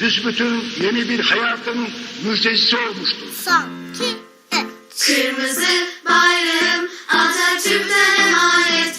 büsbütün yeni bir hayatın müjdecisi olmuştur. Son, iki, üç. Kırmızı bayrağım Atatürk'ten emanet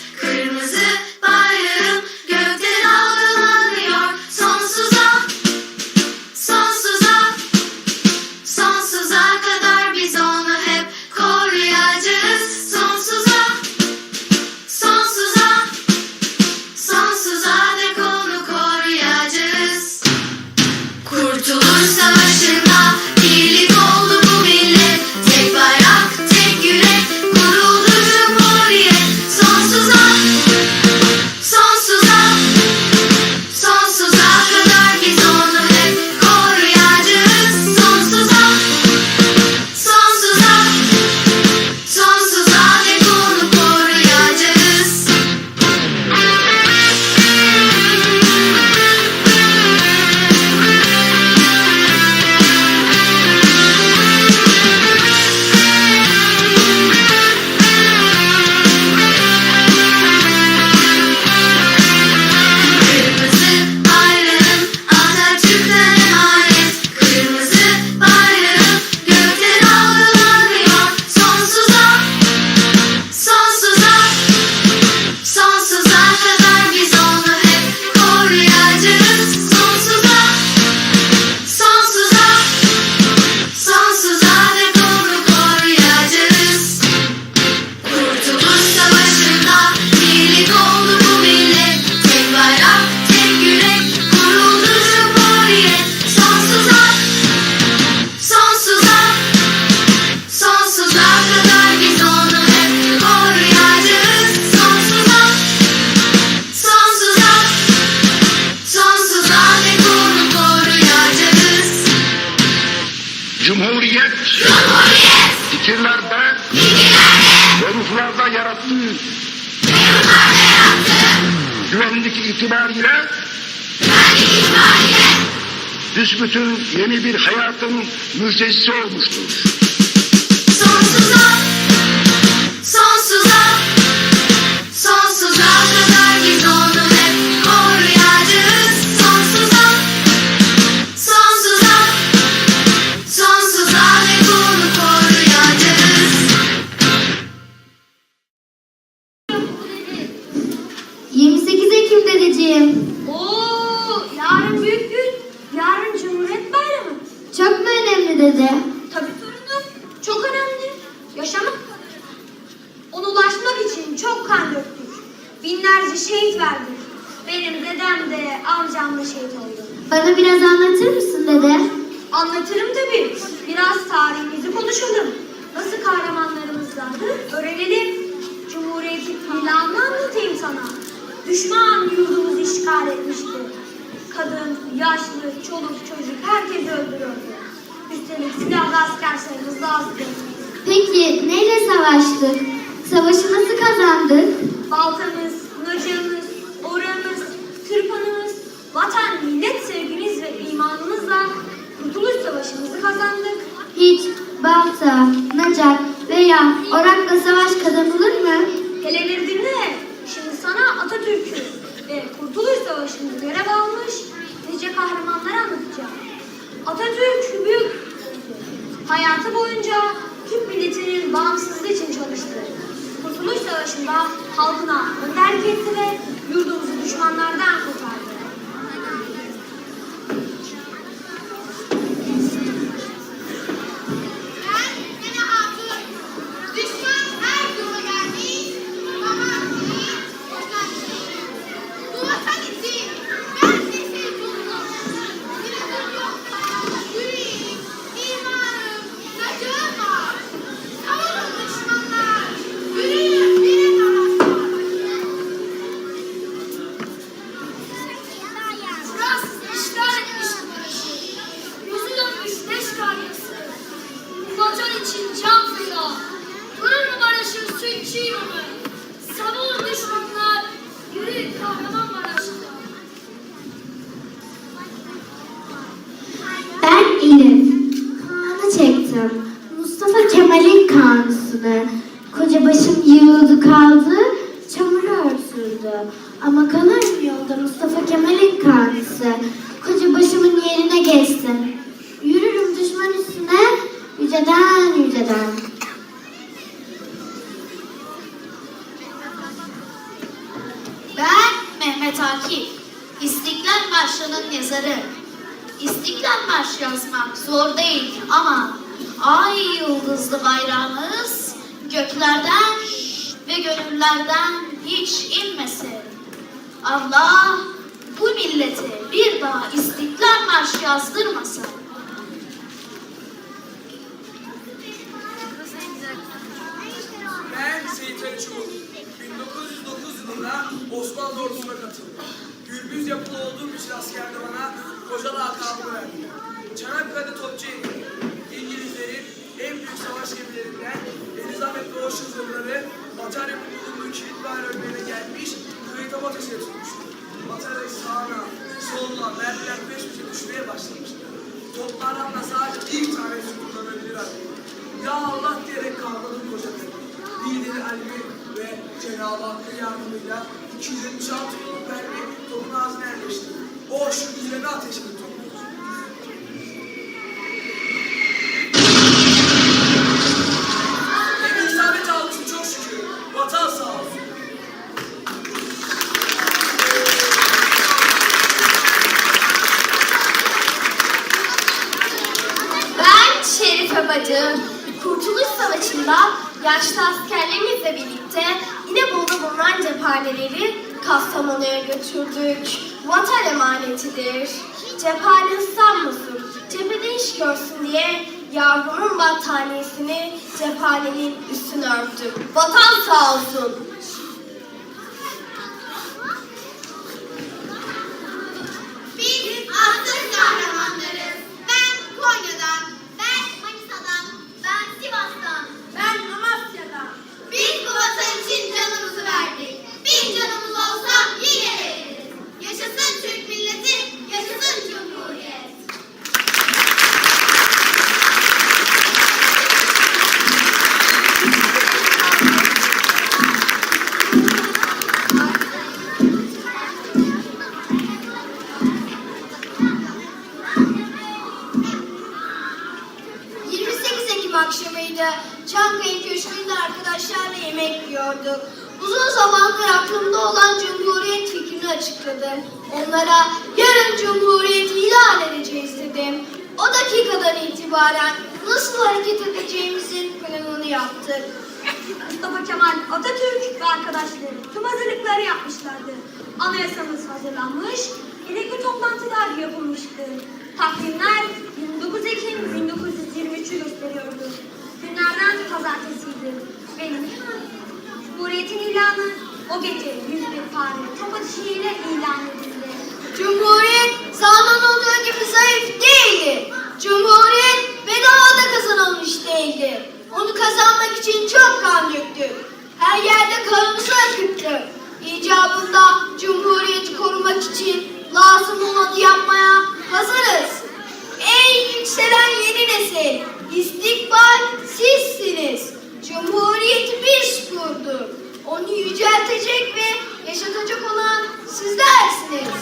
büsbütün yeni bir hayatın müjdecisi olmuştur. Sonsuza, tabii. Biraz tarihimizi konuşalım. Nasıl kahramanlarımızdandı öğrenelim. Cumhuriyetin ilanını anlatayım sana. Düşman yurdumuzu işgal etmişti. Kadın, yaşlı, çoluk, çocuk herkesi öldürüyordu. Üstelik silahlı asker sayımız da azdı. Peki neyle savaştık? Savaşı nasıl kazandık? Baltamız, nacağımız, oramız, tırpanımız, vatan, millet sevgimiz ve imanımızla Kurtuluş Savaşımızı kazandık. Hiç balta, nacak veya orakla savaş kazanılır mı? Hele bir dinle. Şimdi sana Atatürk'ü ve Kurtuluş Savaşı'nda görev almış nice kahramanlar anlatacağım. Atatürk büyük hayatı boyunca Türk milletinin bağımsızlığı için çalıştı. Kurtuluş Savaşı'nda halkına önderlik etti ve yurdumuzu düşmanlardan kurtardı. John. Ay yıldızlı bayrağımız göklerden ve gönüllerden hiç inmesin. Allah bu millete bir daha İstiklal Marşı yazdırmasın. Ben Seyit Ali Çubuk. 1909 yılında Osmanlı ordusuna katıldım. Gürbüz yapılı olduğum için askerde bana Kocalı lakabını verdi. Çanakkale'de topçu indim. İngilizlerin en büyük savaş gemilerinden Elizabeth Ocean zırhları Batarya'nın bulunduğu kilit bayrağı önlerine gelmiş, kıyıtama ateşe tutmuştu. Batarya'yı sağına, soluna, mermiler peş peşe düşmeye başlamıştı. Toplardan da sadece bir tanesi kullanabilir abi. Ya Allah diyerek kavradım koca. Lideri Ali ve Cenab-ı Hakk'ın yardımıyla 276 yıllık mermi topun ağzına yerleşti. O şu üzerine ateş emanetidir. Cephane ıslanmasın, cephede iş görsün diye yavrumun battaniyesini cephanenin üstüne örttüm. Vatan sağ olsun. Çankaya Köşkü'nde arkadaşlarla yemek yiyorduk. Uzun zamandır aklımda olan Cumhuriyet fikrini açıkladım. Onlara yarın Cumhuriyet ilan edeceğiz dedim. O dakikadan itibaren nasıl hareket edeceğimizin planını yaptık. Mustafa Kemal Atatürk ve arkadaşları tüm hazırlıkları yapmışlardı. Anayasamız hazırlanmış, gerekli toplantılar yapılmıştı. Takvimler 29 Ekim 1923'ü gösteriyordu. Günlerden pazartesiydi. Nihayet Cumhuriyet'in ilanı o gece 101 fare top atışıyla ilan edildi. Cumhuriyet sağdan olduğu gibi zayıf değildi. Cumhuriyet bedavada kazanılmış değildi. Onu kazanmak için çok kan döktük. Her yerde kanımızı akıttık. İcabında Cumhuriyeti korumak için lazım olanı yapmaya hazırız. Ey yükselen yeni nesil, istikbal sizsiniz. Cumhuriyeti biz kurduk. Onu yüceltecek ve yaşatacak olan sizlersiniz.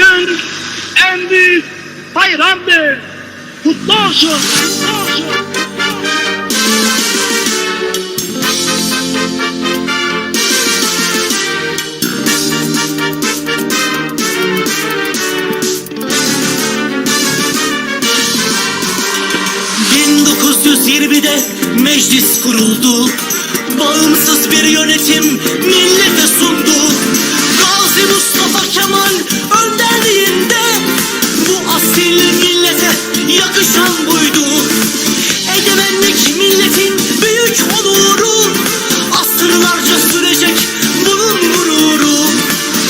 Türk'ün en büyük bayramdır. Kutlu olsun. Kutlu olsun. ...1920'de meclis kuruldu. Bağımsız bir yönetim millete sundu. Gazi Mustafa Kemal önderliğinde... ...bu asil millete yakışan buydu. Egemenlik milletin büyük onuru. Asırlarca sürecek bunun gururu.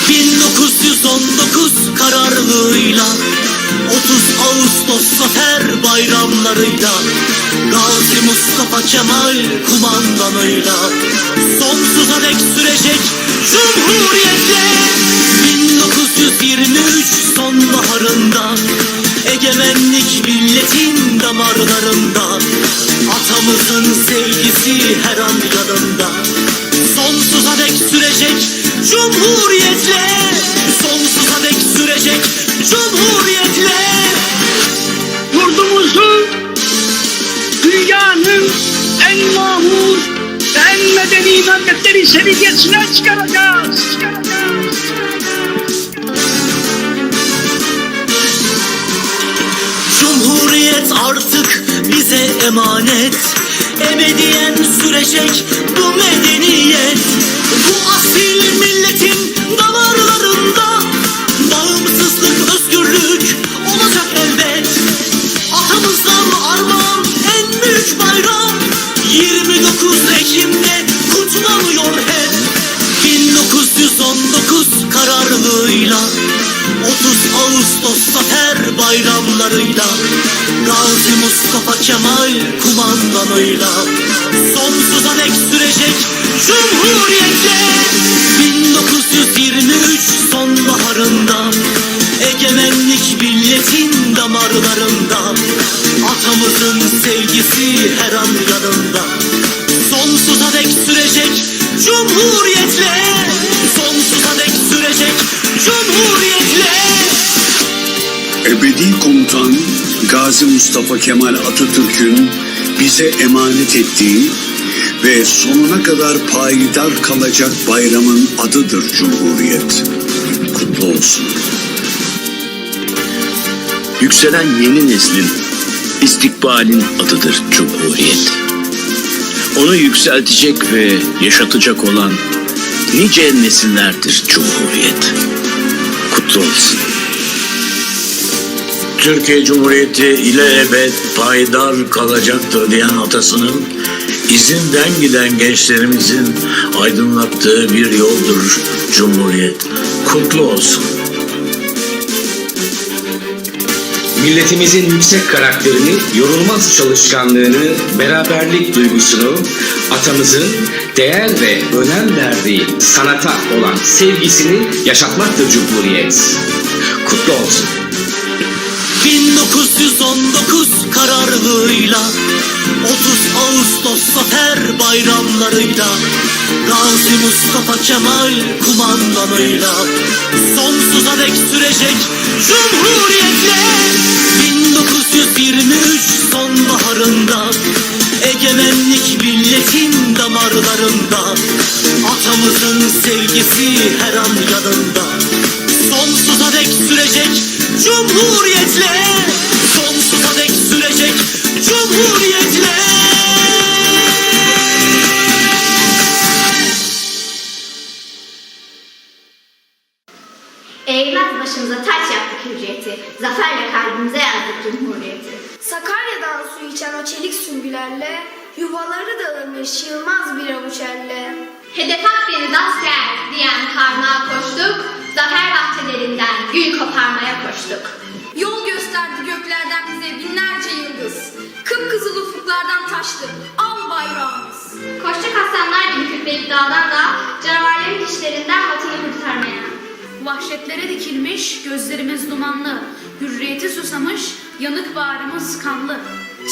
1919 kararlığıyla 30 Ağustos zafer bayramlarıyla Gazi Mustafa Kemal kumandanıyla Sonsuza dek sürecek Cumhuriyetle 1923 sonbaharında Egemenlik milletin damarlarında Atamızın sevgisi her an yanında. Sonsuza dek sürecek Cumhuriyetle memlekleri seviyesine çıkaracağız. çıkaracağız. Cumhuriyet artık bize emanet Ebediyen sürecek bu medeniyet Bu asil milletin damarlarında Bağımsızlık, özgürlük 30 Ağustos zafer bayramlarıyla Gazi Mustafa Kemal kumandanıyla. Sonsuza dek sürecek Cumhuriyetle 1923 sonbaharında Egemenlik milletin damarlarında Atamızın sevgisi her an Gazi Mustafa Kemal Atatürk'ün bize emanet ettiği ve sonuna kadar payidar kalacak bayramın adıdır Cumhuriyet. Kutlu olsun. Yükselen yeni neslin istikbalin adıdır Cumhuriyet. Onu yükseltecek ve yaşatacak olan nice nesillerdir Cumhuriyet. Kutlu olsun. Türkiye Cumhuriyeti ile ebed payidar kalacaktır diyen atasının izinden giden gençlerimizin aydınlattığı bir yoldur Cumhuriyet. Kutlu olsun. Milletimizin yüksek karakterini, yorulmaz çalışkanlığını, beraberlik duygusunu, atamızın değer ve önem verdiği sanata olan sevgisini yaşatmaktır Cumhuriyet. Kutlu olsun. 1919 kararlığıyla 30 Ağustos zafer bayramlarıyla Gazi Mustafa Kemal kumandanıyla Sonsuza dek sürecek Cumhuriyetle 1923 sonbaharında Egemenlik milletin damarlarında Atamızın sevgisi her Bahçelerinden gül koparmaya koştuk. Yol gösterdi göklerden bize binlerce yıldız. Kıpkızıl ufuklardan taştı al bayrağımız. Koştuk aslanlar gibi kütleyip dağdan da canavarların dişlerinden vatanı kurtarmaya. Vahşetlere dikilmiş, gözlerimiz dumanlı. Hürriyeti susamış, yanık bağrımız kanlı.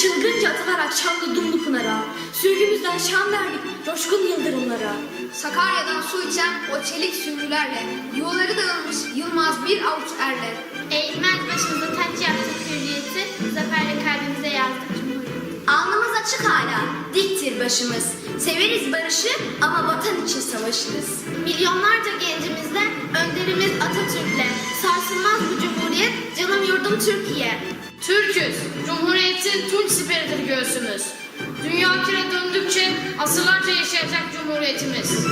Çılgınca atılarak çamlı dumlu pınara, sürgümüzden şan verdik coşkun yıldırımlara. Sakarya'dan su içen o çelik süngülerle, yuvaları dağılmış yılmaz bir avuç erle. Eğilmez başımıza taç yaptık hürriyeti, zaferle kalbimize yazdık cumhuriyeti. Alnımız açık hala, diktir başımız. Severiz barışı ama vatan için savaşırız. Milyonlarca gencimizden önderimiz Atatürk'le sarsılmaz bu cumhuriyet, canım yurdum Türkiye. Türküz, Cumhuriyet'in tunç siperidir göğsümüz. Dünya kire döndükçe asırlarca yaşayacak Cumhuriyetimiz.